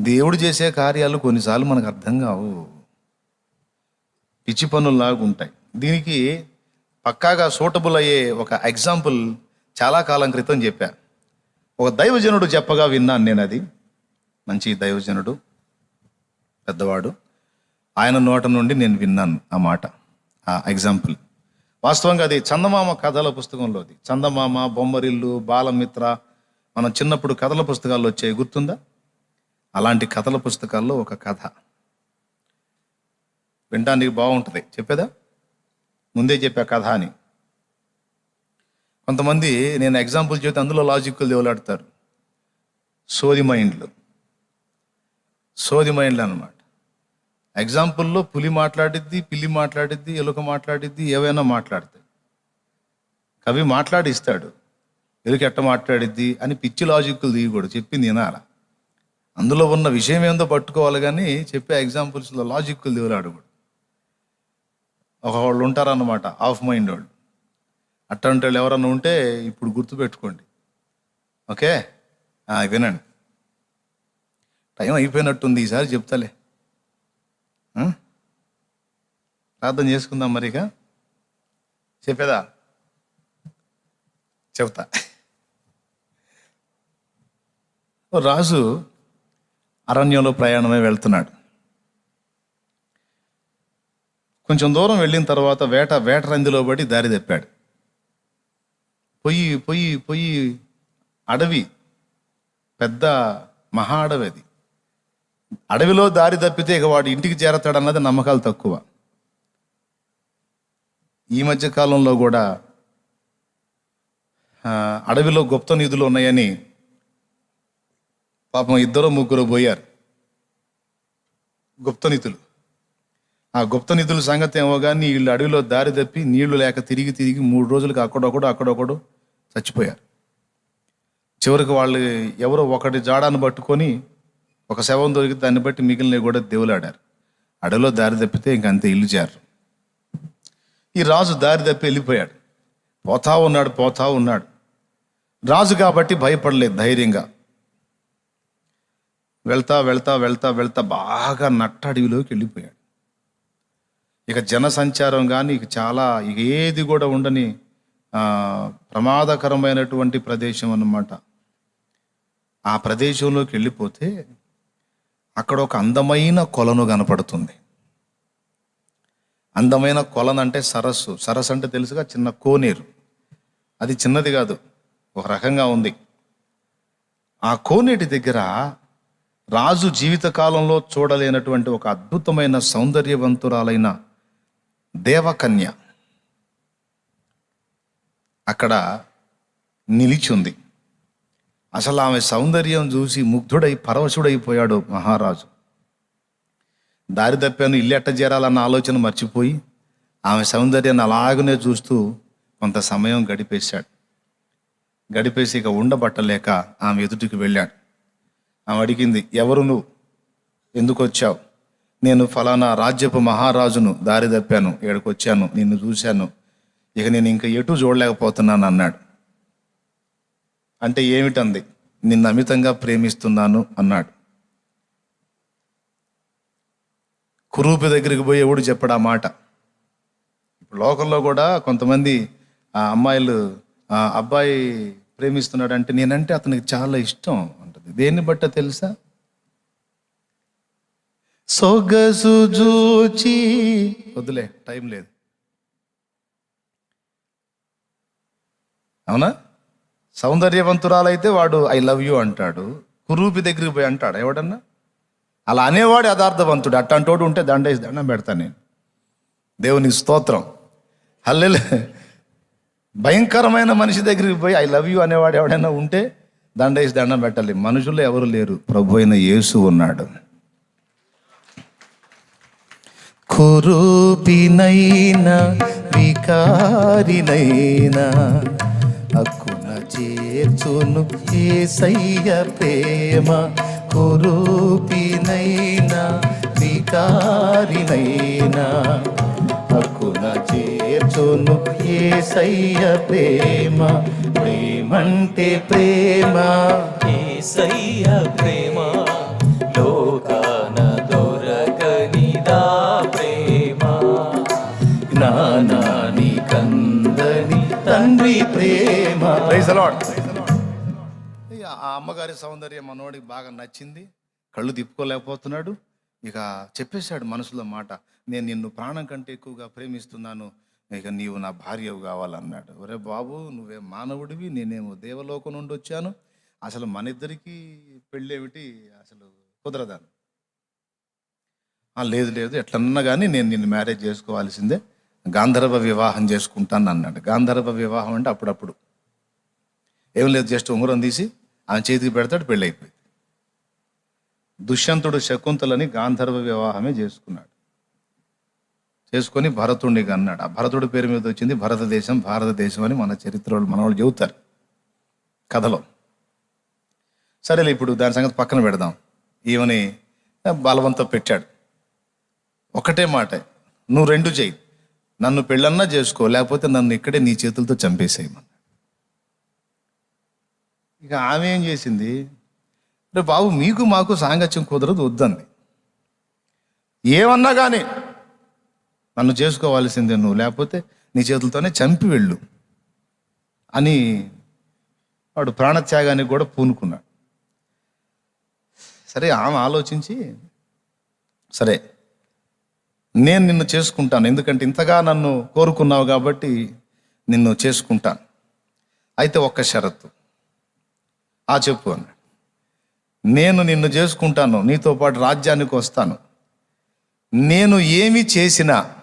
దేవుడు చేసే కార్యాలు కొన్నిసార్లు మనకు అర్థం కావు. పిచ్చి పనుల్లాగా ఉంటాయి. దీనికి పక్కాగా సూటబుల్ అయ్యే ఒక ఎగ్జాంపుల్ చాలా కాలం క్రితం చెప్పా. ఒక దైవజనుడు చెప్పగా విన్నాను నేను అది. మంచి దైవజనుడు పెద్దవాడు. ఆయన నోట నుండి నేను విన్నాను ఆ మాట ఆ ఎగ్జాంపుల్. వాస్తవంగా అది చందమామ కథల పుస్తకంలోది చందమామ బొమ్మరిల్లు బాలమిత్ర మనం చిన్నప్పుడు కథల పుస్తకాల్లో వచ్చాయి గుర్తుందా? అలాంటి కథల పుస్తకాల్లో ఒక కథ. వినడానికి బాగుంటుంది. చెప్పేదా? ముందే చెప్పా కథ అని. కొంతమంది నేను ఎగ్జాంపుల్ చెబితే అందులో లాజిక్లు దేవులాడతారు. సోది మైండ్లు. సోది మైండ్లు అనమాట ఎగ్జాంపుల్లో పులి మాట్లాడిద్ది పిల్లి మాట్లాడిద్ది ఎలుక మాట్లాడిద్ది ఏవైనా మాట్లాడతాయి కవి మాట్లాడిస్తాడు. ఎలుక ఎట్ట మాట్లాడిద్ది అని పిచ్చి లాజిక్లు దిగకూడదు చెప్పింది వినాలా? అందులో ఉన్న విషయం ఏందో పట్టుకోవాలి కానీ చెప్పే ఎగ్జాంపుల్స్లో లాజిక్లు కూడా. ఒక వాళ్ళు ఉంటారన్నమాట ఆఫ్ మైండ్ వాళ్ళు. అట్లాంటి వాళ్ళు ఎవరన్నా ఉంటే ఇప్పుడు గుర్తుపెట్టుకోండి ఓకే? వినండి. టైం అయిపోయినట్టుంది ఈసారి చెప్తాలే. ప్రార్థన చేసుకుందాం మరి ఇక. చెప్పేదా? చెప్తా. ఓ రాజు అరణ్యంలో ప్రయాణమే వెళ్తున్నాడు. కొంచెం దూరం వెళ్ళిన తర్వాత వేట వేట రందిలో పడి దారి తెప్పాడు. పొయ్యి పొయ్యి పొయ్యి అడవి పెద్ద మహా అడవి అది. అడవిలో దారి తప్పితే ఇక వాడు ఇంటికి చేరతాడన్నది నమ్మకాలు తక్కువ. ఈ మధ్య కాలంలో కూడా అడవిలో గుప్త నిధులు ఉన్నాయని పాపం ఇద్దరు ముగ్గురు పోయారు. గుప్తనిధులు ఆ గుప్తనిధుల సంగతి ఏమో కానీ వీళ్ళు అడవిలో దారి తప్పి నీళ్ళు లేక తిరిగి తిరిగి మూడు రోజులకి అక్కడొకడు అక్కడొకడు చచ్చిపోయారు. చివరికి వాళ్ళు ఎవరో ఒకటి జాడాను పట్టుకొని ఒక శవం దొరికి దాన్ని బట్టి మిగిలినవి కూడా దేవులాడారు. అడవిలో దారి తప్పితే ఇంకంతే ఇల్లు చేరు ఈ రాజు దారి తప్పి వెళ్ళిపోయాడు. పోతా ఉన్నాడు పోతా ఉన్నాడు. రాజు కాబట్టి భయపడలేదు ధైర్యంగా. వెళ్తా వెళ్తా వెళ్తా వెళ్తా బాగా నట్ట అడవిలోకి వెళ్ళిపోయాడు. ఇక జనసంచారం కానీ ఇక చాలా ఇక ఏది కూడా ఉండని ప్రమాదకరమైనటువంటి ప్రదేశం అన్నమాట. ఆ ప్రదేశంలోకి వెళ్ళిపోతే అక్కడ ఒక అందమైన కొలను కనపడుతుంది. అందమైన కొలను అంటే సరస్సు. సరస్సు అంటే తెలుసుగా చిన్న కోనేరు. అది చిన్నది కాదు ఒక రకంగా ఉంది. ఆ కోనేటి దగ్గర రాజు జీవితకాలంలో చూడలేనటువంటి ఒక అద్భుతమైన సౌందర్యవంతురాలైన దేవకన్య అక్కడ నిలిచుంది. అసలు ఆమె సౌందర్యం చూసి ముగ్ధుడై పరవశుడైపోయాడు మహారాజు. దారి తప్పాను ఇల్లెట్ట చేరాలన్న ఆలోచన మర్చిపోయి ఆమె సౌందర్యాన్ని అలాగనే చూస్తూ కొంత సమయం గడిపేశాడు. గడిపేసి ఇక ఉండబట్టలేక ఆమె ఎదుటికి వెళ్ళాడు. ఆమె అడిగింది ఎవరు నువ్వు? ఎందుకు వచ్చావు? నేను ఫలానా రాజ్యపు మహారాజును దారి తప్పాను ఇక్కడికి వచ్చాను నిన్ను చూశాను. ఇక నేను ఇంకా ఎటు చూడలేకపోతున్నాను అన్నాడు. అంటే ఏమిటంది? నిన్ను అమితంగా ప్రేమిస్తున్నాను అన్నాడు. కురూపి దగ్గరికి పోయి ఎవడు చెప్పడు ఆ మాట. ఇప్పుడు లోకల్లో కూడా కొంతమంది ఆ అమ్మాయిలు ఆ అబ్బాయి ప్రేమిస్తున్నాడు అంటే నేనంటే అతనికి చాలా ఇష్టం. ఉంటుంది దేన్ని బట్ట తెలుసా? సొగసు చూచి వద్దులే టైం లేదు. అవునా? సౌందర్యవంతురాలైతే వాడు ఐ లవ్ యూ అంటాడు. కురూపి దగ్గరికి పోయి అంటాడు? ఎవడన్నా? అలా అనేవాడు యథార్థవంతుడు. అట్టంటోడు ఉంటే దండేసి దండం పెడతాను నేను. దేవునికి స్తోత్రం. హల్లెలు భయంకరమైన మనిషి దగ్గరికి పోయి ఐ లవ్ యూ అనేవాడు ఎవడైనా ఉంటే దండేసి దండం పెట్టాలి. మనుషుల్లో ఎవరు లేరు. ప్రభు అయిన యేసు ఉన్నాడు. కురూపినైనా వికారినైనా అక్కున చేర్చును ఏసయ్య ప్రేమ. కురూపినైనా వికారినైనా హక్కున చేర్చును ఏసయ్య ప్రేమ. ప్రేమంటే ప్రేమ. ఏసయ్య ప్రేమ. లోకాన దొరకనిదా ప్రేమ. జ్ఞానాని కందని తండ్రి ప్రేమ. ఆ అమ్మగారి సౌందర్యం మనోడికి బాగా నచ్చింది. కళ్ళు తిప్పుకోలేకపోతున్నాడు. ఇక చెప్పేశాడు మనసులో మాట. నేను నిన్ను ప్రాణం కంటే ఎక్కువగా ప్రేమిస్తున్నాను ఇక నీవు నా భార్యవు కావాలన్నాడు. ఒరే బాబు నువ్వే మానవుడివి నేనేమో దేవలోకం నుండి వచ్చాను. అసలు మన ఇద్దరికి పెళ్ళేమిటి అసలు కుదరదాను లేదు లేదు ఎట్లన్నా కానీ నేను నిన్ను మ్యారేజ్ చేసుకోవాల్సిందే. గాంధర్వ వివాహం చేసుకుంటాను అన్నాడు గాంధర్వ వివాహం అంటే అప్పుడప్పుడు. ఏం లేదు జస్ట్ ఉంగరం తీసి ఆమె చేతికి పెడతాడు పెళ్ళైపోయింది. దుష్యంతుడు శకుంతలని గాంధర్వ వివాహమే చేసుకున్నాడు. చేసుకొని భరతుడిని అన్నాడు ఆ భరతుడి పేరు మీద వచ్చింది భారతదేశం భారతదేశం అని మన చరిత్రలో మన వాళ్ళు చెబుతారు. కథలో. సరేలే ఇప్పుడు దాని సంగతి పక్కన పెడదాం. ఈమెని బలవంతం పెట్టాడు. ఒకటే మాట. నువ్వు రెండు చెయ్యి. నన్ను పెళ్ళన్నా చేసుకో లేకపోతే నన్ను ఇక్కడే నీ చేతులతో చంపేసేయమని ఇక ఆమె ఏం చేసింది? రే బాబు మీకు మాకు సాంగత్యం కుదరదు వద్దంది. ఏమన్నా కానీ నన్ను చేసుకోవాల్సిందే నువ్వు లేకపోతే నీ చేతులతోనే చంపి వెళ్ళు అని వాడు ప్రాణత్యాగానికి కూడా పూనుకున్నాడు. సరే ఆమె ఆలోచించి సరే నేను నిన్ను చేసుకుంటాను ఎందుకంటే ఇంతగా నన్ను కోరుకున్నావు కాబట్టి నిన్ను చేసుకుంటాను. అయితే ఒక్క షరతు. ఆ చెప్పు అన్నాడు. నేను నిన్ను చేసుకుంటాను నీతో పాటు రాజ్యానికి వస్తాను. నేను ఏమి చేసినా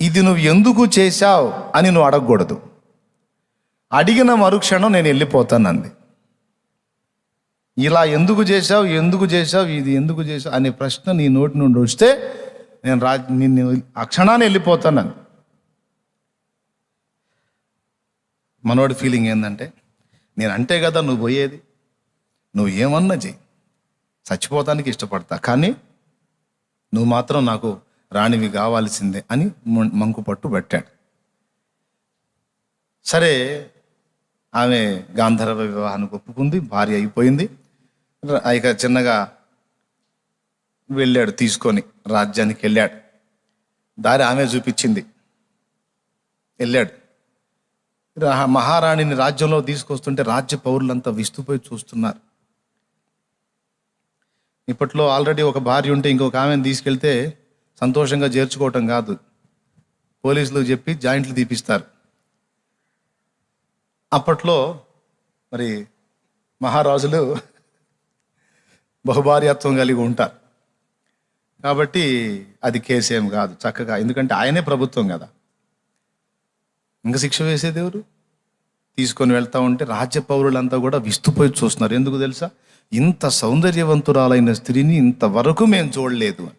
ఇది నువ్వు ఎందుకు చేశావు అని నువ్వు అడగకూడదు. అడిగిన మరుక్షణం నేను వెళ్ళిపోతాను అంది ఇలా ఎందుకు చేశావు ఎందుకు చేశావు ఇది ఎందుకు చేశావు అనే ప్రశ్న నీ నోటి నుండి వస్తే నేను రా నిన్ను ఆ క్షణాన్ని వెళ్ళిపోతాను మనోడి ఫీలింగ్ ఏంటంటే నేను అంటే కదా నువ్వు పోయేది నువ్వు ఏమన్నా చెయ్యి చచ్చిపోతానికి ఇష్టపడతా కానీ నువ్వు మాత్రం నాకు రాణివి కావాల్సిందే అని మంకు పట్టు పెట్టాడు. సరే ఆమె గాంధర్వ వివాహానికి ఒప్పుకుంది భార్య అయిపోయింది. ఇక చిన్నగా వెళ్ళాడు తీసుకొని రాజ్యానికి వెళ్ళాడు. దారి ఆమె చూపించింది. వెళ్ళాడు. మహారాణిని రాజ్యంలో తీసుకొస్తుంటే రాజ్య పౌరులంతా విస్తుపోయి చూస్తున్నారు. ఇప్పట్లో ఆల్రెడీ ఒక భార్య ఉంటే ఇంకొక ఆమెను తీసుకెళ్తే సంతోషంగా చేర్చుకోవటం కాదు. పోలీసులకు చెప్పి జాయింట్లు తీపిస్తారు. అప్పట్లో మరి మహారాజులు బహుభార్యత్వం కలిగి ఉంటారు. కాబట్టి అది కేసేం కాదు చక్కగా. ఎందుకంటే ఆయనే ప్రభుత్వం కదా. ఇంకా శిక్ష వేసేది ఎవరు? తీసుకొని వెళ్తా ఉంటే రాజ్య పౌరులంతా కూడా విస్తుపోయి చూస్తున్నారు. ఎందుకు తెలుసా? ఇంత సౌందర్యవంతురాలైన స్త్రీని ఇంతవరకు మేము చూడలేదు అని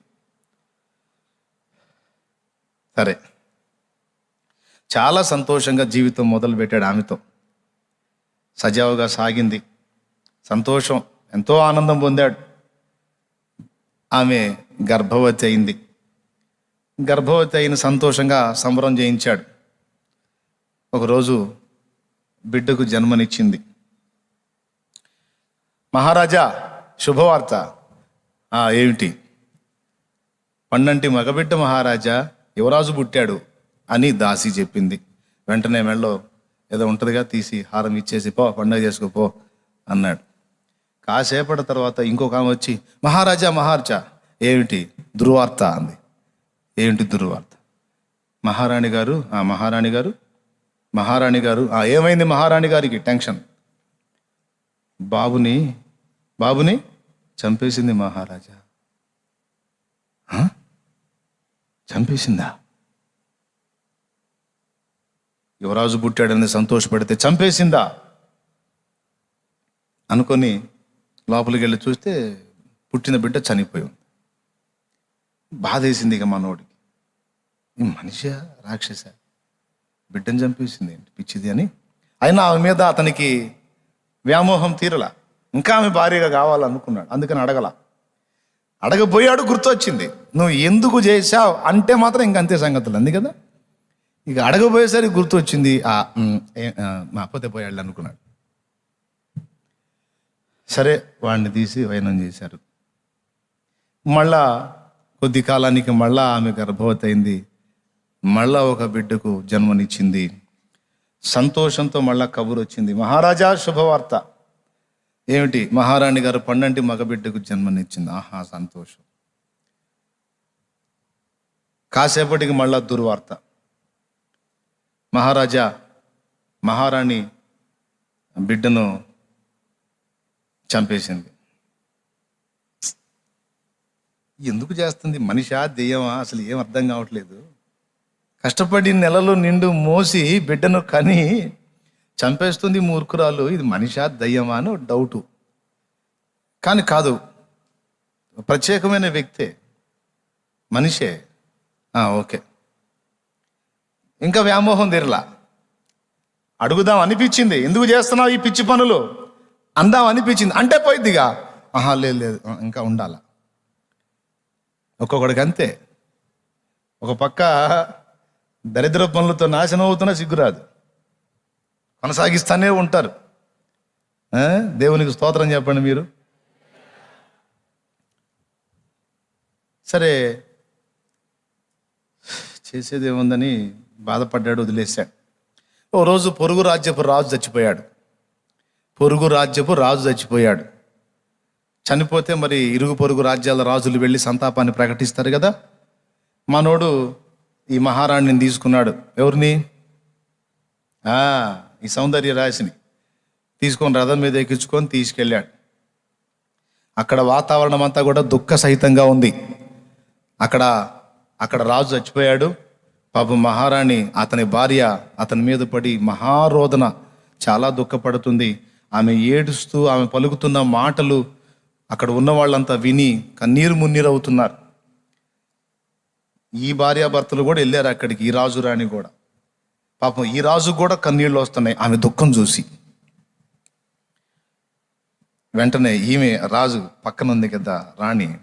సరే. చాలా సంతోషంగా జీవితం మొదలుపెట్టాడు ఆమెతో. సజావుగా సాగింది. సంతోషం ఎంతో ఆనందం పొందాడు. ఆమె గర్భవతి అయింది. గర్భవతి అయిన సంతోషంగా సంబరం చేయించాడు. ఒకరోజు బిడ్డకు జన్మనిచ్చింది. మహారాజా శుభవార్త. "ఆ, ఏమిటి? పన్నంటి మగబిడ్డ మహారాజా యువరాజు పుట్టాడు అని దాసి చెప్పింది. వెంటనే మెళ్ళో ఏదో ఉంటుందిగా తీసి హారం ఇచ్చేసి పో పండగ చేసుకో పో అన్నాడు. కాసేపటి తర్వాత ఇంకొక ఆమె వచ్చి మహారాజా మహారాజా ఏమిటి దుర్వార్త? అంది. ఏమిటి దుర్వార్త? మహారాణి గారు ఆ మహారాణి గారు మహారాణి గారు ఆ ఏమైంది మహారాణి గారికి? టెన్షన్. బాబుని బాబుని చంపేసింది మహారాజా. చంపేసిందా? యువరాజు పుట్టాడని సంతోషపడితే చంపేసిందా? అనుకొని లోపలికి వెళ్ళి చూస్తే పుట్టిన బిడ్డ చనిపోయి ఉంది. బాధ వేసింది ఇక మనోడికి. ఈ మనిషి రాక్షస. బిడ్డను చంపేసింది ఏంటి? పిచ్చిది అని. అయినా ఆమె మీద అతనికి వ్యామోహం తీరల. ఇంకా ఆమె భార్యగా కావాలనుకున్నాడు. అందుకని అడగల. అడగబోయాడు గుర్తొచ్చింది. నువ్వు ఎందుకు చేశావు? అంటే మాత్రం ఇంక అంతే సంగతులు. అంది కదా? ఇక అడగబోయేసరికి గుర్తొచ్చింది ఆ ఆ, మా అప్పతే పోయాడు అనుకున్నాడు. సరే వాడిని తీసి వైనం చేశారు. మళ్ళా కొద్ది కాలానికి మళ్ళా ఆమె గర్భవతి అయింది. మళ్ళా ఒక బిడ్డకు జన్మనిచ్చింది. సంతోషంతో మళ్ళా కబురు వచ్చింది మహారాజా శుభవార్త. ఏమిటి? మహారాణి గారు పండంటి మగబిడ్డకు జన్మనిచ్చింది. ఆహా సంతోషం. కాసేపటికి మళ్ళా దుర్వార్త. మహారాజా మహారాణి బిడ్డను చంపేసింది. ఎందుకు చేస్తుంది? మనిషా దెయ్యమా? అసలు ఏం అర్థం కావట్లేదు. కష్టపడి నెలలో నిండు మోసి బిడ్డను కని చంపేస్తుంది మూర్ఖురాలు ఇది మనిషా దయ్యమా అని డౌటు కానీ కాదు ప్రత్యేకమైన వ్యక్తే మనిషే. ఓకే. ఇంకా వ్యామోహం తీరలా. అడుగుదాం అనిపించింది. ఎందుకు చేస్తున్నావు ఈ పిచ్చి పనులు? అందాం అనిపించింది. అంటే పోయిద్దిగా. ఆహా లేదు లేదు. ఇంకా ఉండాల? ఒక్కొక్కడికి అంతే. ఒక పక్క దరిద్ర పనులతో నాశనం అవుతున్నా సిగ్గురాదు. కొనసాగిస్తానే ఉంటారు. దేవునికి స్తోత్రం చెప్పండి మీరు. సరే చేసేది ఏముందని బాధపడ్డాడు వదిలేశాడు. ఓ రోజు పొరుగు రాజ్యపు రాజు చచ్చిపోయాడు. పొరుగు రాజ్యపు రాజు చచ్చిపోయాడు. చనిపోతే మరి ఇరుగు పొరుగు రాజ్యాల రాజులు వెళ్ళి సంతాపాన్ని ప్రకటిస్తారు కదా? మనోడు ఈ మహారాణిని తీసుకున్నాడు. ఎవరిని? ఈ సౌందర్య రాశిని తీసుకొని రథం మీద ఎక్కించుకొని తీసుకెళ్ళాడు. అక్కడ వాతావరణం అంతా కూడా దుఃఖ సహితంగా ఉంది. అక్కడ అక్కడ రాజు చచ్చిపోయాడు. పాపం మహారాణి అతని భార్య అతని మీద పడి మహారోధన చాలా దుఃఖపడుతుంది. ఆమె ఏడుస్తూ ఆమె పలుకుతున్న మాటలు అక్కడ ఉన్న వాళ్ళంతా విని కన్నీరు మున్నీరు అవుతున్నారు ఈ భార్యాభర్తలు కూడా వెళ్ళారు అక్కడికి ఈ రాజు రాణి కూడా. పాపం ఈ రాజు కూడా కన్నీళ్ళు వస్తున్నాయి. ఆమె దుఃఖం చూసి. వెంటనే ఈమె రాజు పక్కన ఉంది కదా రాణి.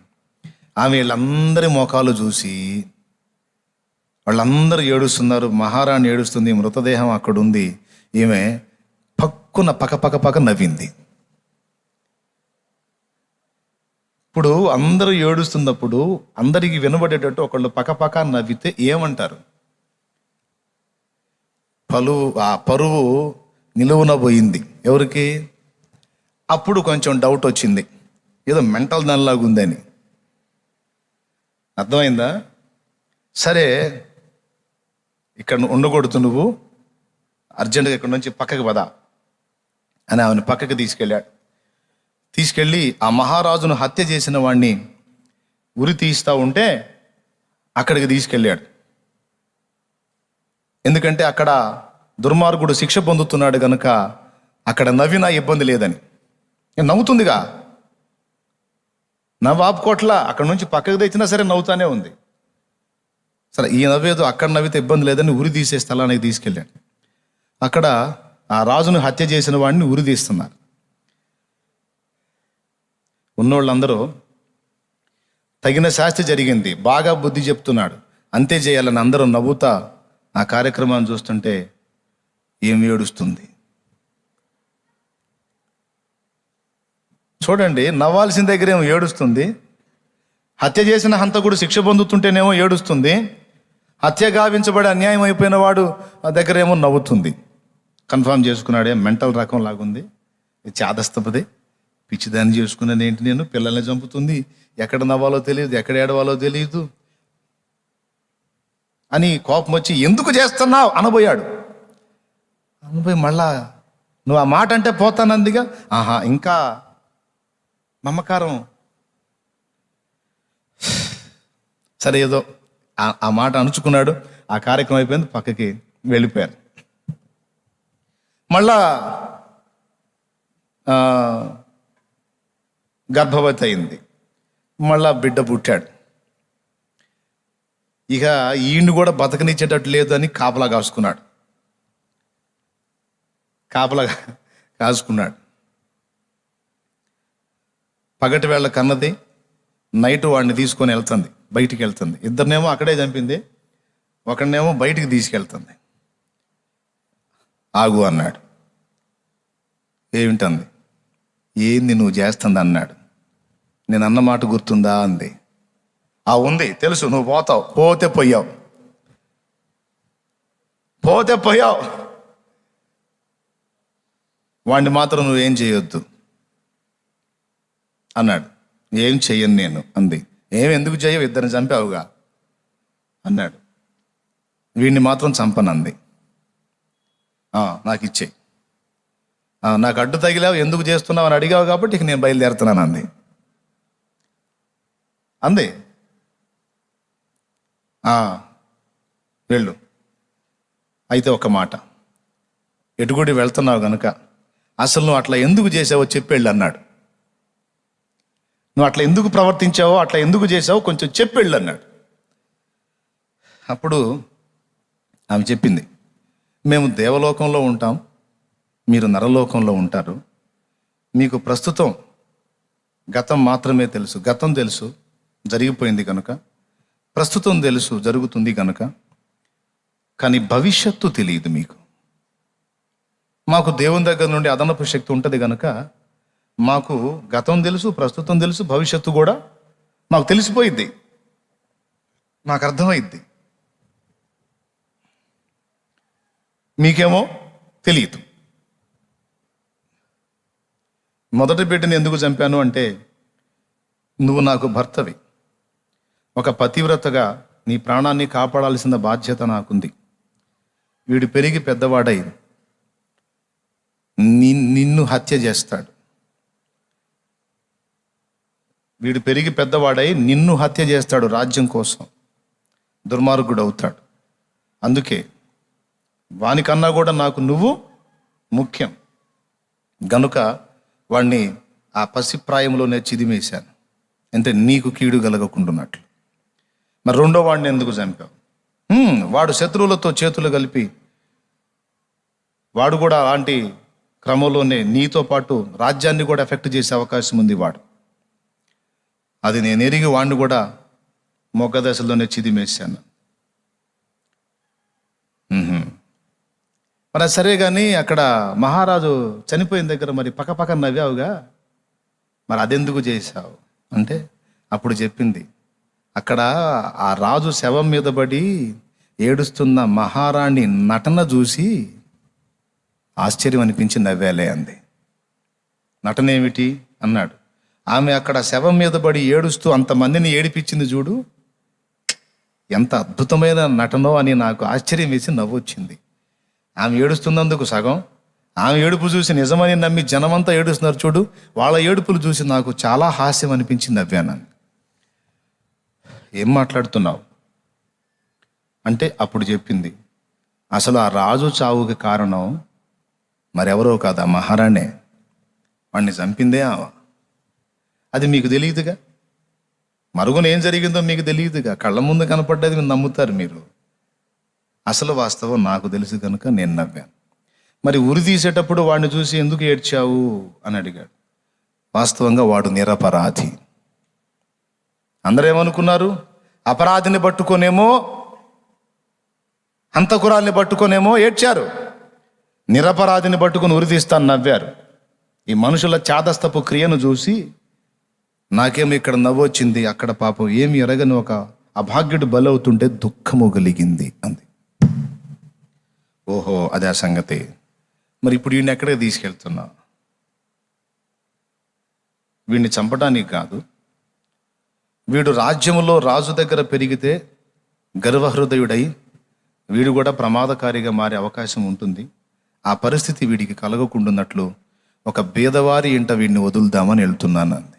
ఆమె వీళ్ళందరి మోకాలు చూసి వాళ్ళందరూ ఏడుస్తున్నారు. మహారాణి ఏడుస్తుంది మృతదేహం అక్కడ ఉంది ఈమె పక్కున పక పక నవ్వింది. ఇప్పుడు అందరూ ఏడుస్తున్నప్పుడు అందరికి వినబడేటట్టు ఒకళ్ళు పక్క నవ్వితే ఏమంటారు? పలువు ఆ పరువు నిలువున పోయింది ఎవరికి? అప్పుడు కొంచెం డౌట్ వచ్చింది. ఏదో మెంటల్ దానిలాగా ఉందని. అర్థమైందా? సరే ఇక్కడ ఉండకూడదు నువ్వు. అర్జెంటుగా ఇక్కడ నుంచి పక్కకి పదా అని ఆమెను పక్కకి తీసుకెళ్ళాడు. తీసుకెళ్ళి ఆ మహారాజును హత్య చేసిన వాడిని ఉరి తీస్తా ఉంటే అక్కడికి తీసుకెళ్ళాడు. ఎందుకంటే అక్కడ దుర్మార్గుడు శిక్ష పొందుతున్నాడు కనుక అక్కడ నవ్వినా ఇబ్బంది లేదని. నవ్వుతుందిగా. నవ్వు ఆపుకోట్ల అక్కడ నుంచి పక్కకు తెచ్చినా సరే నవ్వుతానే ఉంది. సరే ఈ నవ్వేదో అక్కడ నవ్వితే ఇబ్బంది లేదని ఉరి తీసే స్థలానికి తీసుకెళ్ళాను అక్కడ ఆ రాజును హత్య చేసిన వాడిని ఉరి తీస్తున్నారు. ఉన్నోళ్ళందరూ తగిన శాస్తి జరిగింది బాగా బుద్ధి చెప్తున్నాడు. అంతే చేయాలని అందరూ నవ్వుతా ఆ కార్యక్రమాన్ని చూస్తుంటే ఏం ఏడుస్తుంది? చూడండి నవ్వాల్సిన దగ్గర ఏమో ఏడుస్తుంది. హత్య చేసిన హంతకుడు శిక్ష పొందుతుంటేనేమో ఏడుస్తుంది. హత్య గావించబడి అన్యాయం అయిపోయిన వాడు ఆ దగ్గర ఏమో నవ్వుతుంది. కన్ఫర్మ్ చేసుకున్నాడే మెంటల్ రకం లాగుంది. చేదస్తపది చాదస్తపది. పిచ్చిదాన్ని చేసుకున్నాను ఏంటి నేను? పిల్లల్ని చంపుతుంది. ఎక్కడ నవ్వాలో తెలియదు ఎక్కడ ఏడవాలో తెలియదు. అని కోపం వచ్చి ఎందుకు చేస్తున్నావు? అనబోయాడు. అనబోయి మళ్ళా నువ్వు ఆ మాట అంటే పోతానందిగా? ఆహా ఇంకా మమకారం సరే ఏదో ఆ- మాట అణుచుకున్నాడు. ఆ కార్యక్రమం అయిపోయింది పక్కకి వెళ్ళిపోయారు. మళ్ళా గర్భవతి అయింది. మళ్ళా బిడ్డ పుట్టాడు. ఇక ఈయన్ని కూడా బతకనిచ్చేటట్టు లేదు అని కాపలా కాసుకున్నాడు. కాపలా కాసుకున్నాడు. పగటి వేళ కన్నది నైట్ వాడిని తీసుకొని వెళ్తుంది బయటికి వెళ్తుంది. ఇద్దరినేమో అక్కడే చంపింది ఒకడినేమో బయటికి తీసుకెళ్తుంది. ఆగు అన్నాడు. ఏమిటంది? ఏంది నువ్వు చేస్తుంది అన్నాడు నేను అన్న మాట గుర్తుందా అంది. ఆ ఉంది తెలుసు నువ్వు పోతావు. పోతే పోయావు. పోతే పోయావు. వాడిని మాత్రం నువ్వేం చేయొద్దు. అన్నాడు. ఏం చెయ్యను నేను అంది. ఏం ఎందుకు చేయవు ఇద్దరిని చంపావుగా. అన్నాడు. వీడిని మాత్రం చంపనంది. నాకు ఇచ్చేయి. నాకు అడ్డు తగిలావు ఎందుకు చేస్తున్నావు అని అడిగావు కాబట్టి ఇక నేను బయలుదేరుతున్నాను అంది. అంది. వెళ్ళు. అయితే ఒక మాట. ఎటుగుడి వెళ్తున్నావు గనుక అసలు నువ్వు అట్లా ఎందుకు చేసావో చెప్పెళ్ళు అన్నాడు. నువ్వు అట్లా ఎందుకు ప్రవర్తించావో అట్లా ఎందుకు చేసావో కొంచెం చెప్పెళ్ళు అన్నాడు. అప్పుడు ఆమె చెప్పింది మేము దేవలోకంలో ఉంటాం మీరు నరలోకంలో ఉంటారు. మీకు ప్రస్తుతం గతం మాత్రమే తెలుసు గతం తెలుసు జరిగిపోయింది కనుక ప్రస్తుతం తెలుసు జరుగుతుంది కనుక కానీ భవిష్యత్తు తెలియదు మీకు. మాకు దేవుని దగ్గర నుండి అదనపు శక్తి ఉంటుంది కనుక మాకు గతం తెలుసు ప్రస్తుతం తెలుసు భవిష్యత్తు కూడా మాకు తెలిసిపోయిద్ది. మాకు అర్థమైద్ది. మీకేమో తెలియదు. మొదటి బిడ్డని ఎందుకు చంపాను అంటే నువ్వు నాకు భర్తవి. ఒక పతివ్రతగా నీ ప్రాణాన్ని కాపాడాల్సిన బాధ్యత నాకుంది. వీడు పెరిగి పెద్దవాడై నిన్ను హత్య చేస్తాడు. వీడు పెరిగి పెద్దవాడై నిన్ను హత్య చేస్తాడు రాజ్యం కోసం. దుర్మార్గుడు అవుతాడు అందుకే వానికన్నా కూడా నాకు నువ్వు ముఖ్యం. గనుక వాణ్ణి ఆ పసిప్రాయంలోనే చిదిమేశాను. అంటే నీకు కీడు కలగకుండాన్నట్లు మరి రెండో వాడిని ఎందుకు చంపావు? వాడు శత్రువులతో చేతులు కలిపి వాడు కూడా అలాంటి క్రమంలోనే నీతో పాటు రాజ్యాన్ని కూడా ఎఫెక్ట్ చేసే అవకాశం ఉంది వాడు. అది నేను ఎరిగి వాడిని కూడా మొగ్గ దశలోనే చిదిమేశాను. మరి సరే కానీ అక్కడ మహారాజు చనిపోయిన దగ్గర మరి పక్కపక్క నవ్వావుగా? మరి అదెందుకు చేశావు? అంటే అప్పుడు చెప్పింది అక్కడ ఆ రాజు శవం మీద పడి ఏడుస్తున్న మహారాణి నటన చూసి ఆశ్చర్యం అనిపించి నవ్వాలే అంది. నటన ఏమిటి అన్నాడు. ఆమె అక్కడ శవం మీద పడి ఏడుస్తూ అంతమందిని ఏడిపించింది చూడు. ఎంత అద్భుతమైన నటనో అని నాకు ఆశ్చర్యం వేసి నవ్వొచ్చింది. ఆమె ఏడుస్తున్నందుకు సగం. ఆమె ఏడుపు చూసి నిజమని నమ్మి జనమంతా ఏడుస్తున్నారు చూడు. వాళ్ళ ఏడుపులు చూసి నాకు చాలా హాస్యం అనిపించింది నవ్వాను ఏం మాట్లాడుతున్నావు? అంటే అప్పుడు చెప్పింది అసలు ఆ రాజు చావుకి కారణం మరెవరో కాదు? ఆ మహారాణే. వాడిని చంపిందే ఆమె అది మీకు తెలియదుగా? మరుగున ఏం జరిగిందో మీకు తెలియదుగా? కళ్ళ ముందు కనపడ్డది మీరు నమ్ముతారు మీరు. అసలు వాస్తవం నాకు తెలుసు కనుక నేను నవ్వాను. మరి ఉరి తీసేటప్పుడు వాడిని చూసి ఎందుకు ఏడ్చావు? అని అడిగాడు. వాస్తవంగా వాడు నిరపరాధి. అందరూ ఏమనుకున్నారు అపరాధిని పట్టుకొనేమో హంతకురాల్ని పట్టుకొనేమో ఏడ్చారు. నిరపరాధిని పట్టుకొని ఉరితీస్తాను నవ్వారు. ఈ మనుషుల చాదస్తపు క్రియను చూసి నాకేమో ఇక్కడ నవ్వొచ్చింది అక్కడ పాపం ఏమి ఎరగని ఒక అభాగ్యుడు బలవుతుంటే దుఃఖము కలిగింది అంది. ఓహో అదే ఆ సంగతి. మరి ఇప్పుడు వీడిని ఎక్కడికి తీసుకెళ్తున్నా? వీడిని చంపడానికి కాదు. వీడు రాజ్యములో రాజు దగ్గర పెరిగితే గర్వహృదయుడై వీడు కూడా ప్రమాదకారిగా మారే అవకాశం ఉంటుంది. ఆ పరిస్థితి వీడికి కలగకుండాన్నట్లు ఒక బీదవారి ఇంట వీడిని వదులుదామని వెళ్తున్నాను అంది.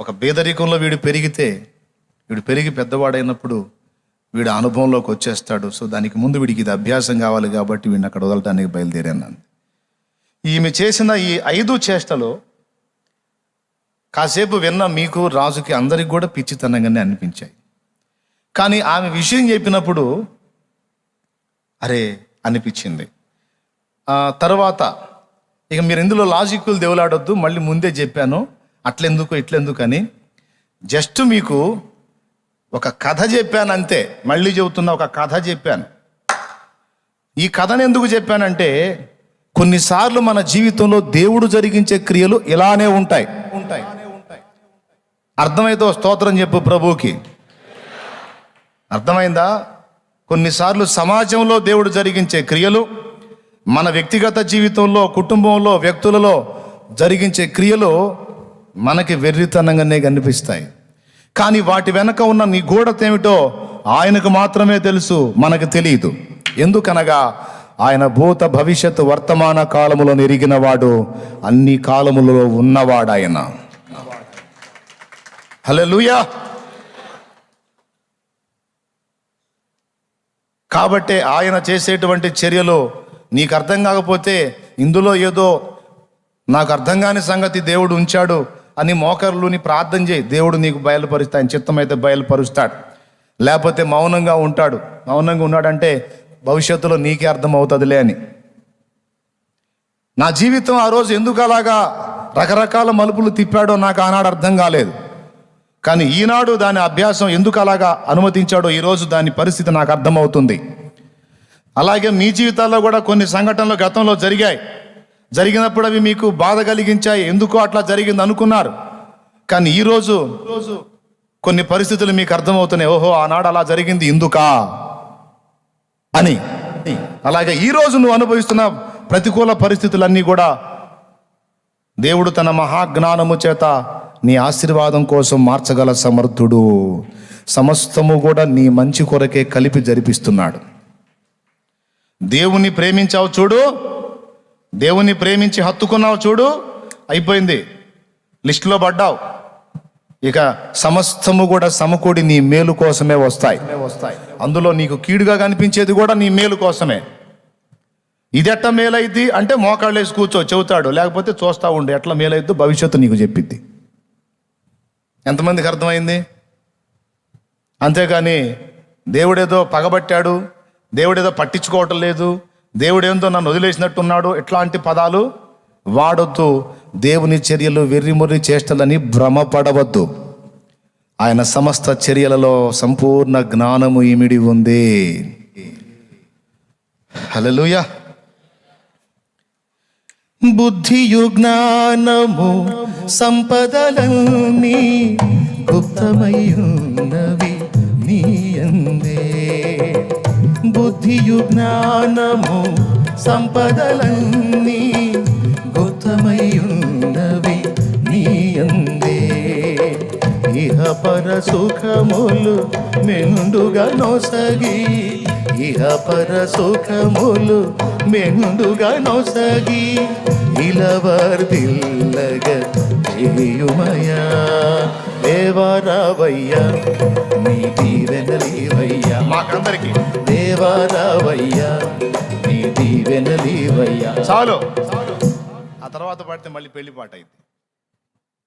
ఒక బేదరికంలో వీడు పెరిగితే వీడు పెరిగి పెద్దవాడైనప్పుడు వీడు అనుభవంలోకి వచ్చేస్తాడు. సో దానికి ముందు వీడికి ఇది అభ్యాసం కావాలి కాబట్టి వీడిని అక్కడ వదలటానికి బయలుదేరానంది ఈమె చేసిన ఈ ఐదు చేష్టలో కాసేపు విన్న మీకు రాజుకి అందరికి కూడా పిచ్చితనంగానే అనిపించాయి. కానీ ఆమె విషయం చెప్పినప్పుడు అరే అనిపించింది. తర్వాత ఇక మీరు ఇందులో లాజిక్లు దేవులాడొద్దు మళ్ళీ ముందే చెప్పాను అట్లెందుకు ఇట్లెందుకు అని జస్ట్ మీకు ఒక కథ చెప్పాను అంతే మళ్ళీ చెబుతున్న ఒక కథ చెప్పాను. ఈ కథను ఎందుకు చెప్పానంటే కొన్నిసార్లు మన జీవితంలో దేవుడు జరిగించే క్రియలు ఇలానే ఉంటాయి. అర్థమైతే స్తోత్రం చెప్పు ప్రభుకి అర్థమైందా? కొన్నిసార్లు సమాజంలో దేవుడు జరిగించే క్రియలు మన వ్యక్తిగత జీవితంలో కుటుంబంలో వ్యక్తులలో జరిగించే క్రియలు మనకి వెర్రితనంగానే కనిపిస్తాయి. కానీ వాటి వెనక ఉన్న నీ గూఢత ఏమిటో ఆయనకు మాత్రమే తెలుసు మనకు తెలియదు. ఎందుకనగా ఆయన భూత భవిష్యత్తు వర్తమాన కాలములో ఎరిగిన వాడు అన్ని కాలములలో ఉన్నవాడాయన. హలో హల్లెలూయా. కాబట్టే ఆయన చేసేటువంటి చర్యలు నీకు అర్థం కాకపోతే ఇందులో ఏదో నాకు అర్థం కాని సంగతి దేవుడు ఉంచాడు అని మోకరులుని ప్రార్థన చేయి. దేవుడు నీకు బయలుపరుస్తా ఆయన చిత్తమైతే బయలుపరుస్తాడు. లేకపోతే మౌనంగా ఉంటాడు. మౌనంగా ఉన్నాడంటే భవిష్యత్తులో నీకే అర్థమవుతుందిలే అని. నా జీవితం ఆ రోజు ఎందుకు అలాగా రకరకాల మలుపులు తిప్పాడో నాకు ఆనాడు అర్థం కాలేదు. కానీ ఈనాడు దాని అభ్యాసం ఎందుకు అలాగా అనుమతించాడో ఈరోజు దాని పరిస్థితి నాకు అర్థమవుతుంది. అలాగే మీ జీవితాల్లో కూడా కొన్ని సంఘటనలు గతంలో జరిగాయి. జరిగినప్పుడు అవి మీకు బాధ కలిగించాయి. ఎందుకో అట్లా జరిగింది అనుకున్నారు. కానీ ఈరోజు రోజు కొన్ని పరిస్థితులు మీకు అర్థమవుతున్నాయి. ఓహో ఆనాడు అలా జరిగింది ఎందుకా అని. అలాగే ఈరోజు నువ్వు అనుభవిస్తున్న ప్రతికూల పరిస్థితులన్నీ కూడా దేవుడు తన మహాజ్ఞానము చేత నీ ఆశీర్వాదం కోసం మార్చగల సమర్థుడు. సమస్తము కూడా నీ మంచి కొరకే కలిపి జరిపిస్తున్నాడు. దేవుణ్ణి ప్రేమించావు చూడు. దేవుణ్ణి ప్రేమించి హత్తుకున్నావు చూడు. అయిపోయింది. లిస్టులో పడ్డావు. ఇక సమస్తము కూడా సమకూడి నీ మేలు కోసమే వస్తాయి. వస్తాయి అందులో నీకు కీడుగా కనిపించేది కూడా నీ మేలు కోసమే. ఇది ఎట్లా మేలైద్ది? అంటే మోకాళ్ళేసి కూర్చో చెబుతాడు. లేకపోతే చూస్తా ఉండు ఎట్లా మేలైద్దో భవిష్యత్తు నీకు చెప్పిద్ది ఎంతమందికి అర్థమైంది? అంతేకాని దేవుడేదో పగబట్టాడు దేవుడేదో పట్టించుకోవటం లేదు దేవుడేందో నన్ను వదిలేసినట్టున్నాడు ఇట్లాంటి పదాలు వాడొద్దు. దేవుని చర్యలు వెర్రిమొర్రి చేష్టలని భ్రమపడవద్దు. ఆయన సమస్త చర్యలలో సంపూర్ణ జ్ఞానము ఇమిడి ఉంది. హలో బుద్ధియు జ్ఞానము సంపదలన్నీ గుప్తమయ్యున్నవి నీయందే. బుద్ధియు జ్ఞానము సంపదలన్నీ గుప్తమయ్యున్నవి ఇహ పర సుఖములు మెండుగా నొసగి ఇహ పర సుఖములు మెండుగా నొసగి ఇలవర్దిల్లగ చేయుమయా. దేవరావయ్యా నీ దీవెనలీవయ్యా మాకందరికి. దేవరావయ్యా నీ దీవెనలీవయ్యా చాలు. ఆ తర్వాత పాడితే మళ్ళీ పెళ్ళి పాట అయింది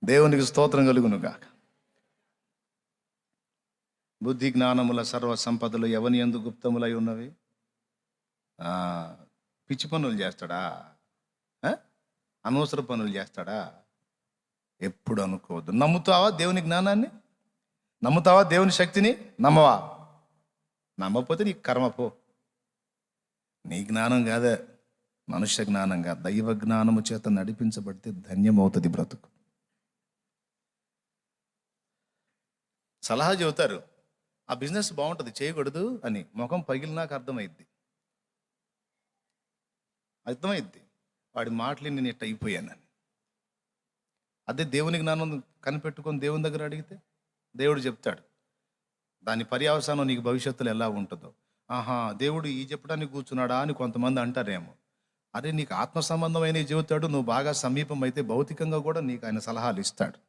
దేవునికి స్తోత్రం కలుగును గాక. బుద్ధి జ్ఞానముల సర్వ సంపదలు ఎవని ఎందు గుప్తములై ఉన్నవి? పిచ్చి పనులు చేస్తాడా? అనవసర పనులు చేస్తాడా? ఎప్పుడు అనుకోవద్దు. నమ్ముతావా దేవుని జ్ఞానాన్ని? నమ్ముతావా దేవుని శక్తిని? నమ్మవా? నమ్మకపోతే నీ కర్మ పో. నీ జ్ఞానం కాదే మనుష్య జ్ఞానంగా దైవ జ్ఞానము చేత నడిపించబడితే ధన్యమవుతుంది బ్రతుకు. సలహా చెబుతారు ఆ బిజినెస్ బాగుంటుంది చేయకూడదు అని. ముఖం పగిలినాక అర్థమైద్ది. అర్థమైద్ది. వాడి మాటలు నేను ఇట్ట అయిపోయానని అదే దేవుని జ్ఞానం కనిపెట్టుకొని దేవుని దగ్గర అడిగితే దేవుడు చెప్తాడు దాని పర్యావసానం నీకు భవిష్యత్తులో ఎలా ఉంటుందో? ఆహా దేవుడు ఈ చెప్పడానికి కూర్చున్నాడా? అని కొంతమంది అంటారేమో. అరే నీకు ఆత్మ సంబంధమైన చెబుతాడు నువ్వు బాగా సమీపం అయితే భౌతికంగా కూడా నీకు ఆయన సలహాలు ఇస్తాడు.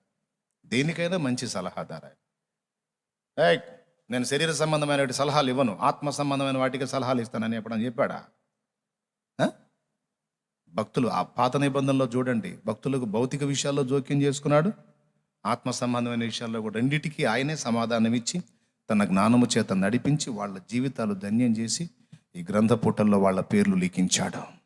దేనికైనా మంచి సలహాదారు ఆయన నేను శరీర సంబంధమైన సలహాలు ఇవ్వను. ఆత్మ సంబంధమైన వాటికి సలహాలు ఇస్తానని ఎప్పుడని చెప్పాడా? భక్తులు ఆ పాత నిబంధనలో చూడండి. భక్తులకు భౌతిక విషయాల్లో జోక్యం చేసుకున్నాడు. ఆత్మ సంబంధమైన విషయాల్లో కూడా రెండింటికి ఆయనే సమాధానం ఇచ్చి తన జ్ఞానము చేత నడిపించి వాళ్ళ జీవితాలు ధన్యం చేసి ఈ గ్రంథ పుటల్లో వాళ్ళ పేర్లు లిఖించాడు.